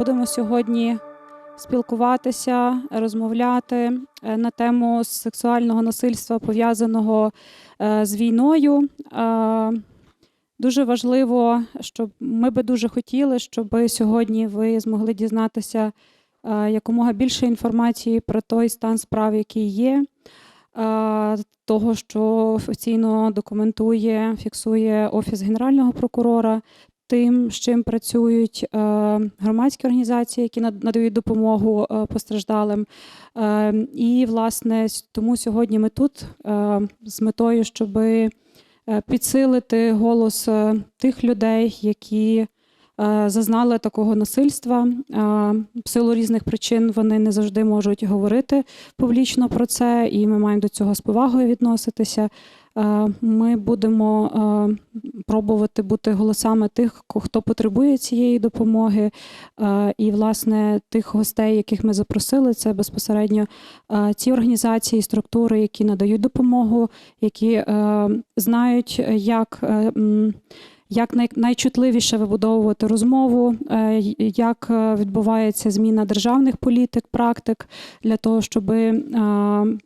Будемо сьогодні спілкуватися, розмовляти е, на тему сексуального насильства, пов'язаного е, з війною. Е, Дуже важливо, щоб ми би дуже хотіли, щоб сьогодні ви змогли дізнатися якомога більше інформації про той стан справ, який є, того, що офіційно документує, фіксує Офіс Генерального прокурора, тим, з чим працюють е, громадські організації, які надають допомогу е, постраждалим. Е, І, власне, тому сьогодні ми тут з метою, щоби е, підсилити голос тих людей, які зазнали такого насильства. Е, В силу різних причин вони не завжди можуть говорити публічно про це, і ми маємо до цього з повагою відноситися. Е, Ми будемо е, пробувати бути голосами тих, хто потребує цієї допомоги. Е, І, власне, тих гостей, яких ми запросили, це безпосередньо е, ті організації, структури, які надають допомогу, які е, знають, як. Е, Як найчутливіше вибудовувати розмову, е, як е, відбувається зміна державних політик, практик для того, щоб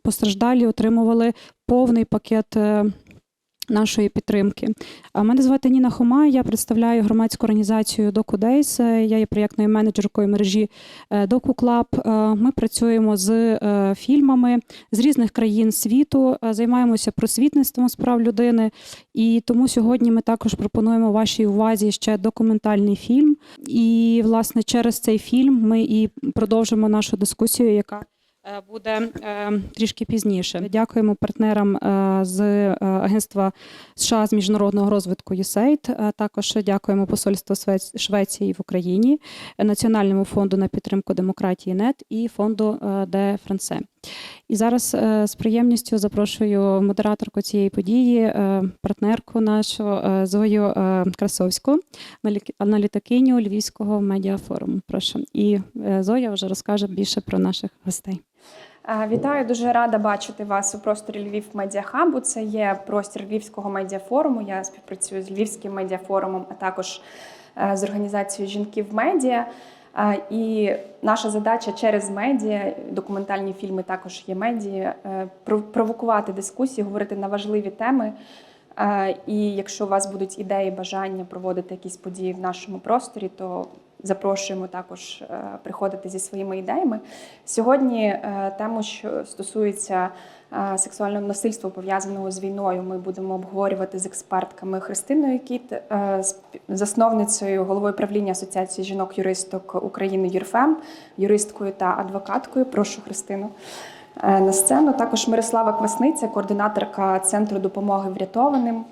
постраждалі отримували повний пакет е, нашої підтримки. Мене звати Ніна Хома. Я представляю громадську організацію DocuDays. Е, Я є проєктною менеджеркою мережі е, DocuClub. Е, Ми працюємо з фільмами з різних країн світу, займаємося просвітництвом справ людини. І тому сьогодні ми також пропонуємо вашій увазі ще документальний фільм. І, власне, через цей фільм ми і продовжимо нашу дискусію, яка буде е, трішки пізніше. Дякуємо партнерам е, з е, Агентства США з міжнародного розвитку USAID. Е, Також дякуємо посольству Швеції в Україні, е, Національному фонду на підтримку демократії НЕТ і фонду е, Де Франце. І зараз е, з приємністю запрошую модераторку цієї події, е, партнерку нашу е, Зою е, Красовську, аналі- аналітикиню Львівського медіафоруму. Прошу. І е, Зоя вже розкаже більше про наших гостей. Вітаю, дуже рада бачити вас у просторі Львів Медіахабу. Це є простір Львівського медіафоруму. Я співпрацюю з Львівським медіафорумом, а також е, з організацією Жінки в медіа. І наша задача через медіа, документальні фільми також є медіа, е, провокувати дискусії, говорити на важливі теми. Е, І якщо у вас будуть ідеї, бажання проводити якісь події в нашому просторі, то запрошуємо також е, приходити зі своїми ідеями. Сьогодні е, тему, що стосується сексуального насильства, пов'язаного з війною, ми будемо обговорювати з експертками Христиною Кіт, засновницею головою правління Асоціації жінок-юристок України ЮРФЕМ, юристкою та адвокаткою. Прошу Христину на сцену. Також Мирослава Квасниця, координаторка Центру допомоги врятованим.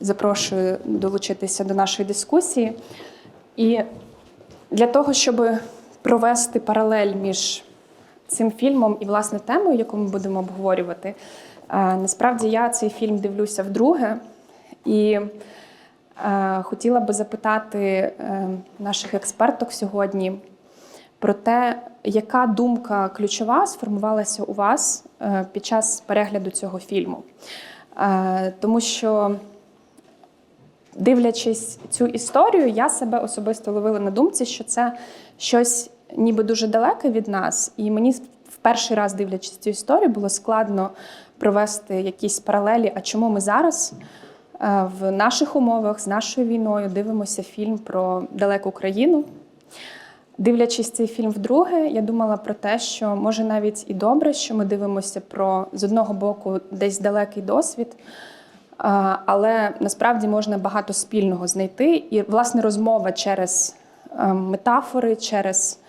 Запрошую долучитися до нашої дискусії. І для того, щоб провести паралель між цим фільмом і власне темою, яку ми будемо обговорювати, е, насправді я цей фільм дивлюся вдруге. І е, хотіла би запитати е, наших експерток сьогодні про те, яка думка ключова сформувалася у вас е, під час перегляду цього фільму. Е, Тому що дивлячись цю історію, я себе особисто ловила на думці, що це щось ніби дуже далеке від нас, і мені в перший раз, дивлячись цю історію, було складно провести якісь паралелі. А чому ми зараз е, в наших умовах з нашою війною дивимося фільм про далеку країну? Дивлячись цей фільм вдруге, я думала про те, що може навіть і добре, що ми дивимося про з одного боку десь далекий досвід, але насправді можна багато спільного знайти. І власне розмова через е, метафори, через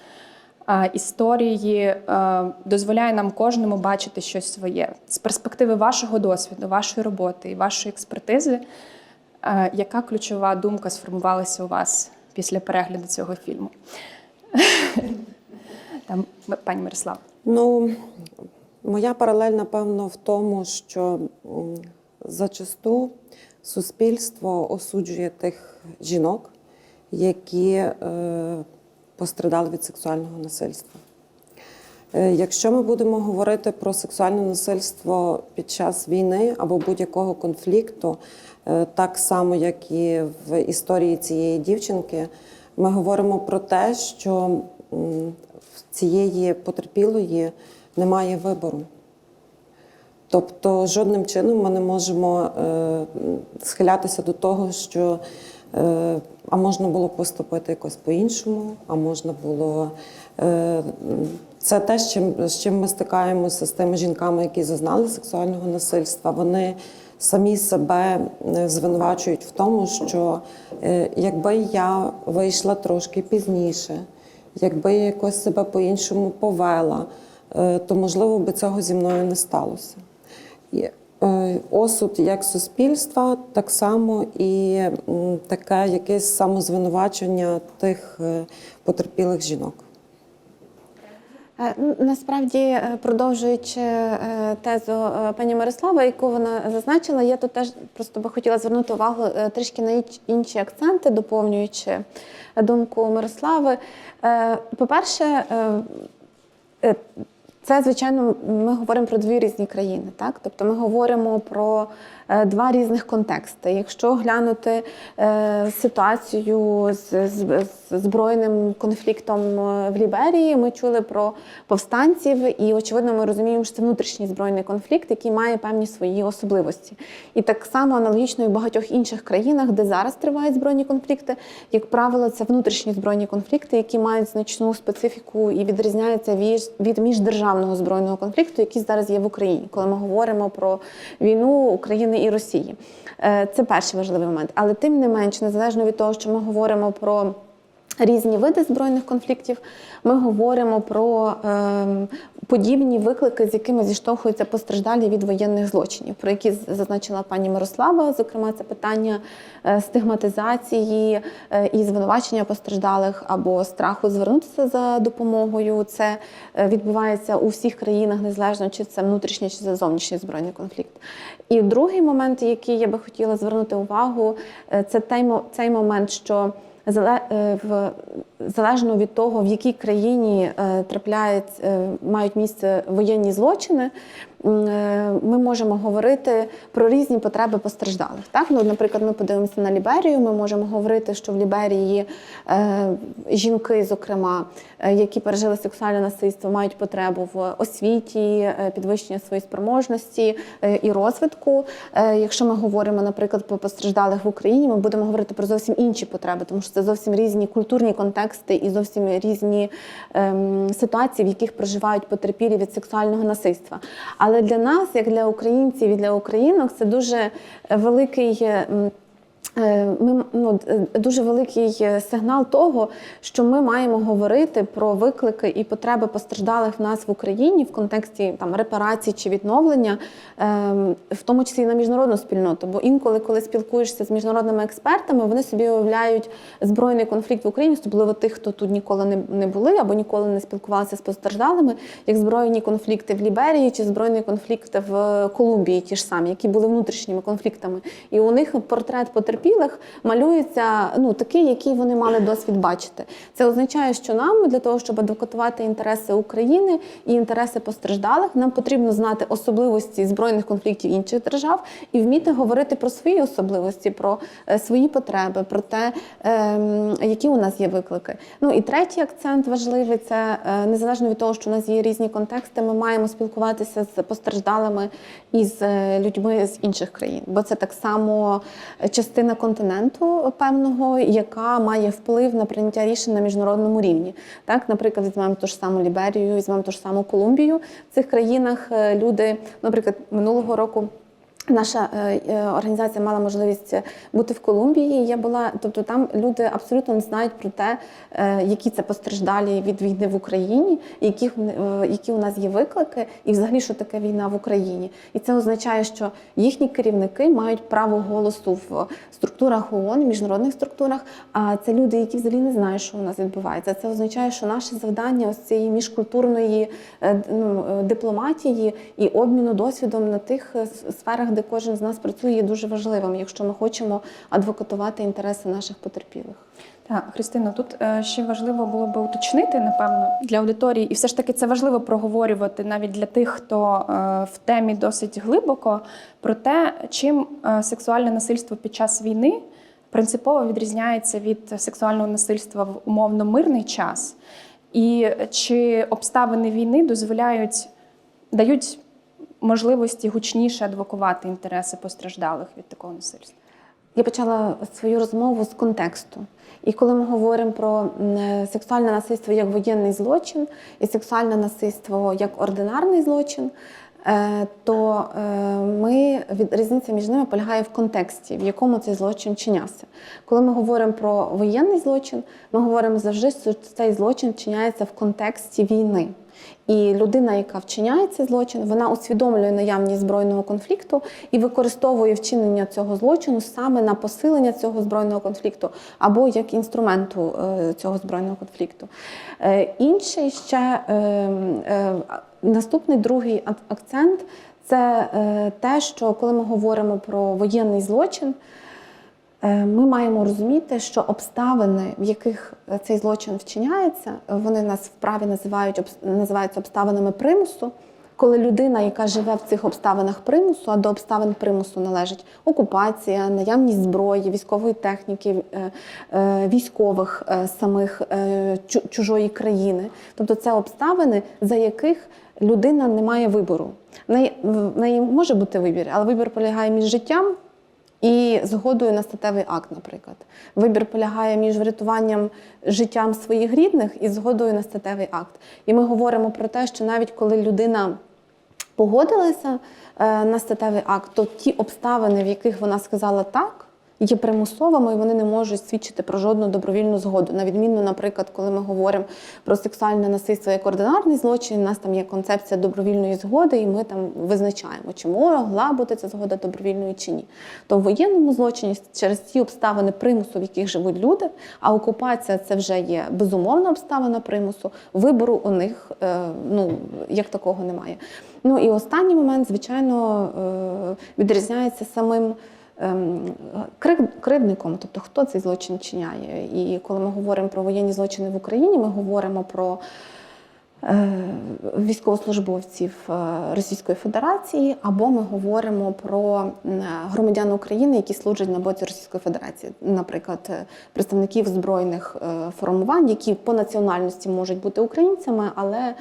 історії е, дозволяє нам кожному бачити щось своє з перспективи вашого досвіду, вашої роботи і вашої експертизи. е, Яка ключова думка сформувалася у вас після перегляду цього фільму? Там пані Мирослав. Ну, моя паралель, напевно, в тому, що зачасту суспільство осуджує тих жінок, які е, пострадали від сексуального насильства. Е, Якщо ми будемо говорити про сексуальне насильство під час війни або будь-якого конфлікту, е, так само як і в історії цієї дівчинки, ми говоримо про те, що в цієї потерпілої немає вибору. Тобто жодним чином ми не можемо е, схилятися до того, що е, а можна було поступити якось по-іншому, а можна було. Е, це те, з чим, ми стикаємося з тими жінками, які зазнали сексуального насильства. Вони самі себе е, звинувачують в тому, що е, якби я вийшла трошки пізніше, якби я якось себе по-іншому повела, е, то можливо би цього зі мною не сталося. Осуд як суспільства, так само і таке якесь самозвинувачення тих потерпілих жінок. Е, Насправді, е, продовжуючи е, тезу пані Мирослава, яку вона зазначила, я тут теж просто би хотіла звернути увагу трішки на інші акценти, доповнюючи думку Мирослави. По-перше, це, звичайно, ми говоримо про дві різні країни, так? Тобто ми говоримо про два різних контексти. Якщо глянути е, ситуацію з, збройним конфліктом е, в Ліберії, ми чули про повстанців, і очевидно, ми розуміємо, що це внутрішній збройний конфлікт, який має певні свої особливості. І так само аналогічно і в багатьох інших країнах, де зараз тривають збройні конфлікти, як правило, це внутрішні збройні конфлікти, які мають значну специфіку і відрізняються від, від міждержавного збройного конфлікту, який зараз є в Україні, коли ми говоримо про війну України і Росії. Е, Це перший важливий момент. Але тим не менш, незалежно від того, що ми говоримо про різні види збройних конфліктів, ми говоримо про ем, подібні виклики, з якими зіштовхуються постраждалі від воєнних злочинів, про які зазначила пані Мирослава. Зокрема, це питання е, стигматизації е, і звинувачення постраждалих або страху звернутися за допомогою. Це е, відбувається у всіх країнах, незалежно чи це внутрішній чи це зовнішній збройний конфлікт. І другий момент, який я би хотіла звернути увагу, е, це цей момент, що е, в залежно від того, в якій країні е, трапляють, е, мають місце воєнні злочини, е, ми можемо говорити про різні потреби постраждалих. Так, ну, наприклад, ми подивимося на Ліберію. Ми можемо говорити, що в Ліберії жінки, зокрема, які пережили сексуальне насильство, мають потребу в освіті, підвищення своєї спроможності і розвитку. Якщо ми говоримо, наприклад, про постраждалих в Україні, ми будемо говорити про зовсім інші потреби, тому що це зовсім різні культурні контексти і зовсім різні ем, ситуації, в яких проживають потерпілі від сексуального насильства. Але для нас, як для українців і для українок, це дуже великий. Е, Ми ну е, дуже великий е, сигнал того, що ми маємо говорити про виклики і потреби постраждалих в нас в Україні в контексті там репарацій чи відновлення, ем, в тому числі на міжнародну спільноту. Бо інколи, коли спілкуєшся з міжнародними експертами, вони собі уявляють збройний конфлікт в Україні, особливо тих, хто тут ніколи не, були або ніколи не спілкувалися з постраждалими, як збройні конфлікти в Ліберії чи збройний конфлікт в Колумбії, ті ж самі, які були внутрішніми конфліктами. І у них портрет потерпілих малюється ну такий, який вони мали досвід бачити. Це означає, що нам для того, щоб адвокатувати інтереси України і інтереси постраждалих, нам потрібно знати особливості збройних конфліктів інших держав і вміти говорити про свої особливості, про е, свої потреби, про те, ем, які у нас є виклики. Ну і третій акцент важливий це е, незалежно від того, що у нас є різні контексти, ми маємо спілкуватися з постраждалими і з е, людьми з інших країн, бо це так само частина континенту певного, яка має вплив на прийняття рішень на міжнародному рівні. Так, наприклад, візьмемо ту ж саму Ліберію, візьмемо ту ж саму Колумбію. В цих країнах е, люди, наприклад, минулого року. Наша е, е, організація мала можливість бути в Колумбії. Я була, тобто там люди абсолютно не знають про те, е, які це постраждалі від війни в Україні, які, е, які у нас є виклики, і взагалі що таке війна в Україні. І це означає, що їхні керівники мають право голосу в структурах ООН, міжнародних структурах. А це люди, які взагалі не знають, що у нас відбувається. Це означає, що наше завдання ось цієї міжкультурної е, ну, е, дипломатії і обміну досвідом на тих е, сферах, де кожен з нас працює, є дуже важливим, якщо ми хочемо адвокатувати інтереси наших потерпілих. Так, Христина, тут е, ще важливо було би уточнити, напевно, для аудиторії, і все ж таки це важливо проговорювати навіть для тих, хто е, в темі досить глибоко, про те, чим е, сексуальне насильство під час війни принципово відрізняється від сексуального насильства в умовно мирний час? І чи обставини війни дозволяють дають можливості гучніше адвокувати інтереси постраждалих від такого насильства? Я почала свою розмову з контексту. І коли ми говоримо про сексуальне насильство як воєнний злочин і сексуальне насильство як ординарний злочин, е, то е, ми від різниця між ними полягає в контексті, в якому цей злочин чинявся. Коли ми говоримо про воєнний злочин, ми говоримо завжди, що цей злочин чиняється в контексті війни. І людина, яка вчиняє цей злочин, вона усвідомлює наявність збройного конфлікту і використовує вчинення цього злочину саме на посилення цього збройного конфлікту або як інструменту е, цього збройного конфлікту. Е, Інший ще е, наступний другий акцент це те, що коли ми говоримо про воєнний злочин. Е, Ми маємо розуміти, що обставини, в яких е, цей злочин вчиняється, вони нас в праві називають називаються обставинами примусу. Коли людина, яка живе в цих обставинах примусу, а до обставин примусу належить окупація, наявність зброї, військової техніки, е, військових самих чужої країни, тобто це обставини, за яких людина не має вибору. В неї може бути вибір, але вибір полягає між життям і згодою на статевий акт, наприклад. Вибір полягає між врятуванням життям своїх рідних і згодою на статевий акт. І ми говоримо про те, що навіть коли людина погодилася е, на статевий акт, то ті обставини, в яких вона сказала так, є примусовими, і вони не можуть свідчити про жодну добровільну згоду. На відміну, наприклад, коли ми говоримо про сексуальне насильство як ординарний злочин, у нас там є концепція добровільної згоди, і ми там визначаємо, чи могла бути ця згода добровільною чи ні. То в воєнному злочині через ті обставини примусу, в яких живуть люди, а окупація це вже є безумовна обставина примусу, вибору у них е, ну, як такого немає. Ну і останній момент, звичайно, е, відрізняється самим кривдником, тобто хто цей злочин чиняє. І коли ми говоримо про воєнні злочини в Україні, ми говоримо про е, військовослужбовців е, Російської Федерації, або ми говоримо про громадян України, які служать на боці Російської Федерації, наприклад, е, представників збройних формувань, які по національності можуть бути українцями, але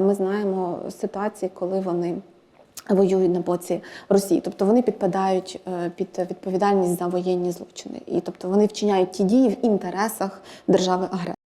ми знаємо ситуації, коли вони воюють на боці Росії, тобто вони підпадають е, під відповідальність за воєнні злочини, і тобто вони вчиняють ті дії в інтересах держави агресора.